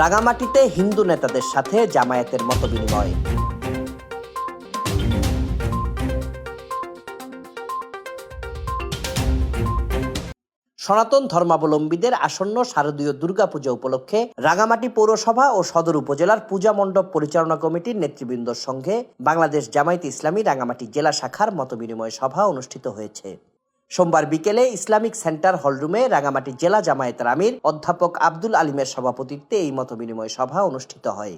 রাঙামাটিতে হিন্দু নেতাদের সাথে জামায়াতের মতবিনিময়। সনাতন ধর্মাবলম্বীদের আসন্ন শারদীয় দুর্গাপূজা উপলক্ষে রাঙামাটি পৌরসভা ও সদর উপজেলার পূজা মণ্ডপ পরিচালনা কমিটির নেতৃবৃন্দর সঙ্গে বাংলাদেশ জামায়াত ইসলামী রাঙামাটি জেলা শাখার মতবিনিময় সভা অনুষ্ঠিত হয়েছে। সোমবার বিকেলে ইসলামিক সেন্টার হলরুমে রাঙামাটি জেলা জামায়াতের আমির অধ্যাপক আব্দুল আলিমের সভাপতিত্বে এই মতবিনিময় সভা অনুষ্ঠিত হয়।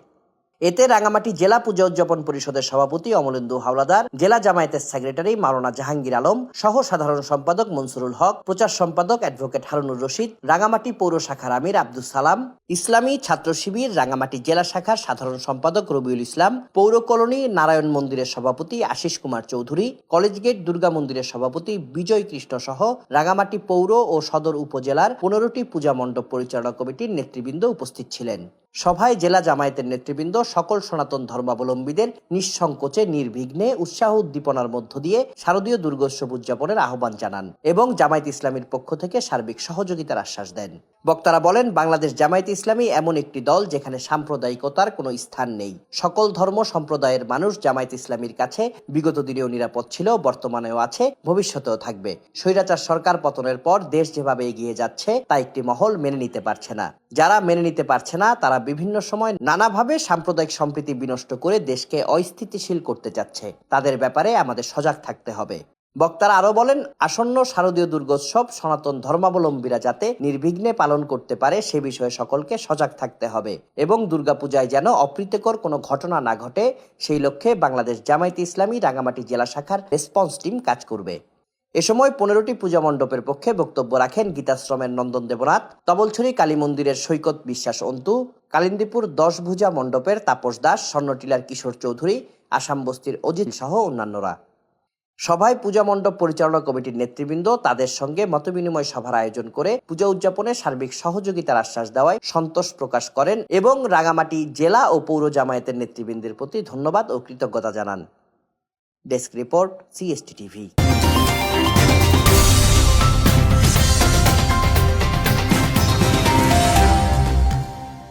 এতে রাঙামাটি জেলা পূজা উদযাপন পরিষদের সভাপতি অমলেন্দু হাওলাদার, জেলা জামায়াতের সেক্রেটারি মাওলানা জাহাঙ্গীর আলম, সহ সাধারণ সম্পাদক মনসুরুল হক, প্রচার সম্পাদক অ্যাডভোকেট হারুনুর রশিদ, রাঙামাটি পৌর শাখার আমির আব্দুল সালাম, ইসলামী ছাত্র শিবির রাঙামাটি জেলা শাখার সাধারণ সম্পাদক রবিউল ইসলাম, পৌর কলোনি নারায়ণ মন্দিরের সভাপতি আশিস কুমার চৌধুরী, কলেজ গেট দুর্গা মন্দিরের সভাপতি বিজয় কৃষ্ণ সহ রাঙামাটি পৌর ও সদর উপজেলার পনেরোটি পূজা মণ্ডপ পরিচালনা কমিটির নেতৃবৃন্দ উপস্থিত ছিলেন। সভায় জেলা জামায়াতের নেতৃবৃন্দ সকল সনাতন ধর্মাবলম্বীদের নিঃসংকোচে, নির্বিঘ্নে উৎসাহ উদ্দীপনার মধ্য দিয়ে শারদীয় দুর্গোৎসব উদযাপনের আহ্বান জানান এবং জামায়াত ইসলামীর পক্ষ থেকে সার্বিক সহযোগিতার আশ্বাস দেন। বক্তারা বলেন, বাংলাদেশ জামায়াত ইসলামী এমন একটি দল যেখানে সাম্প্রদায়িকতার কোনো স্থান নেই। সকল ধর্ম সম্প্রদায়ের মানুষ জামায়াত ইসলামীর কাছে বিগত দিনেও নিরাপদ ছিল, বর্তমানেও আছে, ভবিষ্যতেও থাকবে। স্বৈরাচার সরকার পতনের পর দেশ যেভাবে এগিয়ে যাচ্ছে, তা একটি মহল মেনে নিতে পারছে না। যারা মেনে নিতে পারছে না, তারা বিভিন্ন সময় নানাভাবে সাম্প্রদায়িক সম্প্রীতি বিনষ্ট করে দেশকে অস্থিতিশীল করতে চাচ্ছে তাদের ব্যাপারে আমাদের সজাগ থাকতে হবে। বক্তারা আরও বলেন, আসন্ন শারদীয় দুর্গোৎসব সনাতন ধর্মাবলম্বীরা যাতে নির্বিঘ্নে পালন করতে পারে, সে বিষয়ে সকলকে সজাগ থাকতে হবে এবং দুর্গাপূজায় যেন অপ্রীতিকর কোনো ঘটনা না ঘটে, সেই লক্ষ্যে বাংলাদেশ জামায়াতে ইসলামী রাঙামাটি জেলা শাখার রেসপন্স টিম কাজ করবে। এ সময় পনেরোটি পূজা মণ্ডপের পক্ষে বক্তব্য রাখেন গীতাশ্রমের নন্দন দেবনাথ, তবলছড়ি কালী মন্দিরের সৈকত বিশ্বাস অন্তু কালিন্দীপুর দশ ভুজা মণ্ডপের তাপস দাস, স্বর্ণটিলার কিশোর চৌধুরী, আসাম বস্তির অজিত সহ অন্যান্যরা। সভায় পূজা মণ্ডপ পরিচালনা কমিটির নেতৃবৃন্দ তাদের সঙ্গে মতবিনিময় সভার আয়োজন করে পূজা উদযাপনে সার্বিক সহযোগিতার আশ্বাস দেওয়ায় সন্তোষ প্রকাশ করেন এবং রাঙামাটি জেলা ও পৌর জামায়াতের নেতৃবৃন্দের প্রতি ধন্যবাদ ও কৃতজ্ঞতা জানান। Desk report, CST TV.